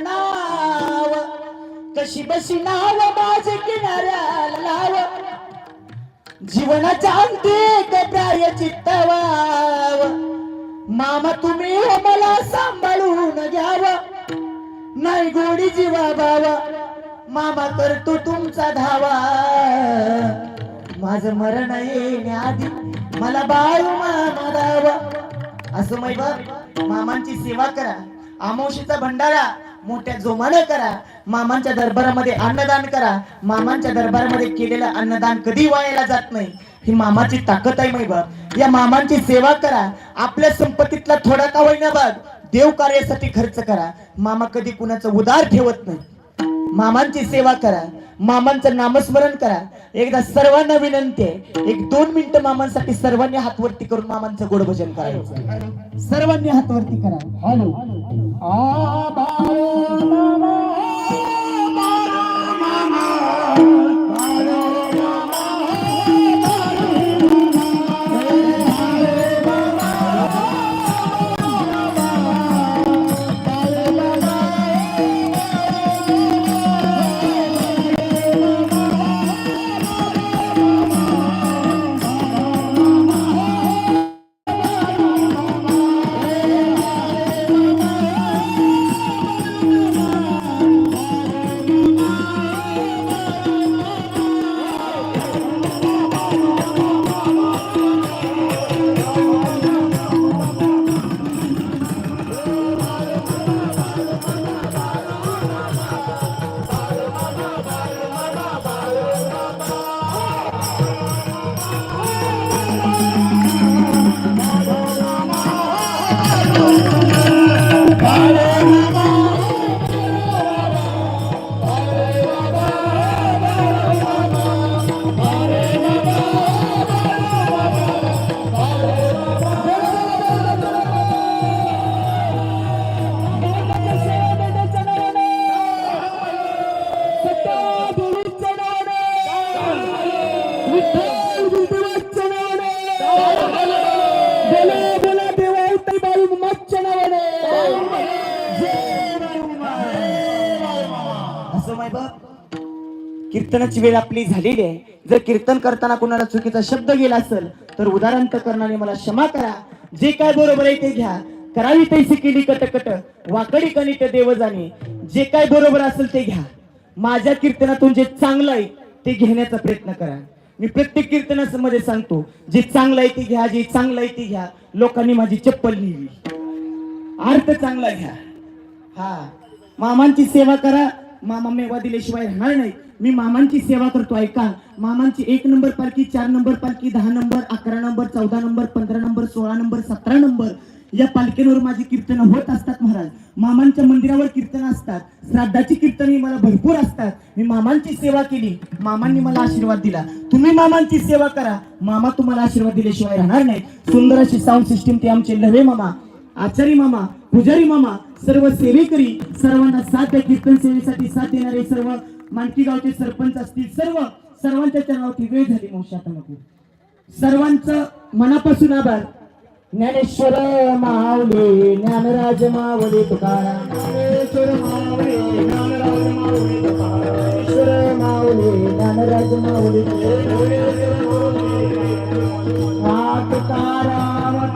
नाव. कशी बशी नाव माझे किनाऱ्याला लाव. जीवनाच्या अंतिक प्राय चित्तवाव मामा तुम्ही हो मला सांभाळून घ्याव. नाही गोडी जीवा बावा मामा करतो तुमचा धावा. माझं मरण येण्याआधी मला बाळू मामा दावा. असं मै मामांची सेवा करा आमोशीचा भंडारा मोठ्या जोमाने करा मामांच्या दरबारामध्ये अन्नदान करा. मामांच्या दरबारामध्ये केलेलं अन्नदान कधी वायाला जात नाही ही मामाची ताकद आहे मै बाप या मामांची सेवा करा आपल्या संपत्तीतला थोडा का होईना बघ देव कार्यासाठी खर्च करा. मामा कधी कुणाचं उदार ठेवत नाही. मामांची सेवा करा मामांचं नामस्मरण करा. एकदा सर्वांना विनंती आहे एक दोन मिनिटं मामांसाठी सर्वांनी हातवरती करून मामांचं गोड भजन करायचं. सर्वांनी हातवरती करा. हॅलो. असं कीर्तनाची वेळ आपली झालेली आहे. जर कीर्तन करताना कोणाला चुकीचा शब्द गेला असेल तर उदाहरण करणारे मला क्षमा करा. जे काय बरोबर आहे ते घ्या. करावी तैसी केली कटकट वाकडी कणित देव जाणे जे काय बरोबर असेल ते घ्या. माझ्या कीर्तनातून जे चांगलं आहे ते घेण्याचा प्रयत्न करा. मी प्रत्येक कीर्तनामध्ये सांगतो जे चांगलं आहे ते घ्या जे चांगलं आहे ते घ्या. लोकांनी माझी चप्पल लिहिली अर्थ चांगला घ्या. हा. मामांची सेवा करा. मामा मेवा दिल्याशिवाय राहणार नाही. मी मामांची सेवा करतो ऐका. मामांची एक नंबर पालखी चार नंबर पालखी दहा नंबर अकरा नंबर चौदा नंबर पंधरा नंबर सोळा नंबर सतरा नंबर या पालखींवर माझी कीर्तन होत असतात महाराज. मामांच्या मंदिरावर कीर्तन असतात. श्राद्धाची कीर्तन मला भरपूर असतात. मी मामांची सेवा केली. मामांनी मला आशीर्वाद दिला. तुम्ही मामांची सेवा करा. मामा तुम्हाला आशीर्वाद दिल्याशिवाय राहणार नाही सुंदर अशी साऊंड सिस्टीम ते आमचे लवे मामा. आचारी मामा पुजारी मामा सर्व सेवेकरी सर्वांना साथ द्या कीर्तन सेवेसाठी साथ देणारे सर्व मानकी गावचे सरपंच असतील सर्व सर्वांच्या चरणावरती वेळ झाली मावशात सर्वांच मनापासून आभार. ज्ञानेश्वर मावले ज्ञानराज मावले तुकाराम. ज्ञानेश्वर ज्ञानराज मावले ज्ञानेश्वर मावले ज्ञानराज मावले तुकाराम